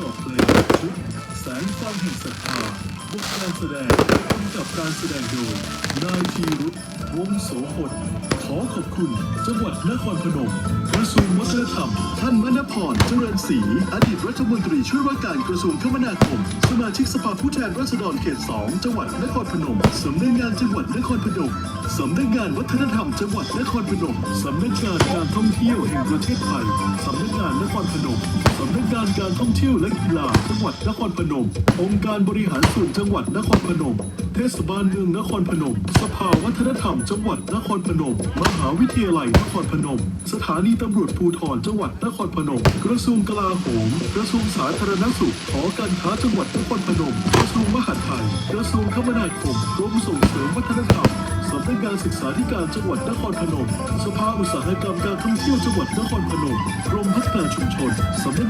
ประกอบเพลงชุดแสงไฟแห่งศรัทธาบทการแสดงกำกับการแสดงโดยนายธีรุธวงโสพลขอขอบคุณจังหวัดนครพนมกระทรวงวัฒนธรรม ท่านมณพรเจริญศรีอดีตรัฐมนตรีช่วยว่าการกระทรวงคมนาคม สมาชิกสภาผู้แทนราษฎรเขต 2 จังหวัดนครพนมสำนักงานจังหวัดนครพนมสำนักงานวัฒนธรรมจังหวัดนครพนมสำนักงานการท่องเที่ยวแห่งประเทศไทยสำนักงานนครพนม กานการท่องเที่ยวและกีฬาจังหวัดนครพนม องค์การบริหารส่วนจังหวัดนครพนม เทศบาลเมืองนครพนม สภาวัฒนธรรม จังหวัดนครพนม มหาวิทยาลัยนครพนม สถานีตำรวจภูธรจังหวัดนครพนม กระทรวงกลาโหม กระทรวงสาธารณสุขหอการค้าจังหวัดนครพนม กระทรวงมหาดไทย กระทรวงคมนาคมกรมส่งเสริมวัฒนธรรมสำนักงานศึกษาธิการจังหวัดนครพนม สภาอุตสาหกรรมการท่องเที่ยวจังหวัดนครพนม กรมพัฒนาชุมชน สำนักงาน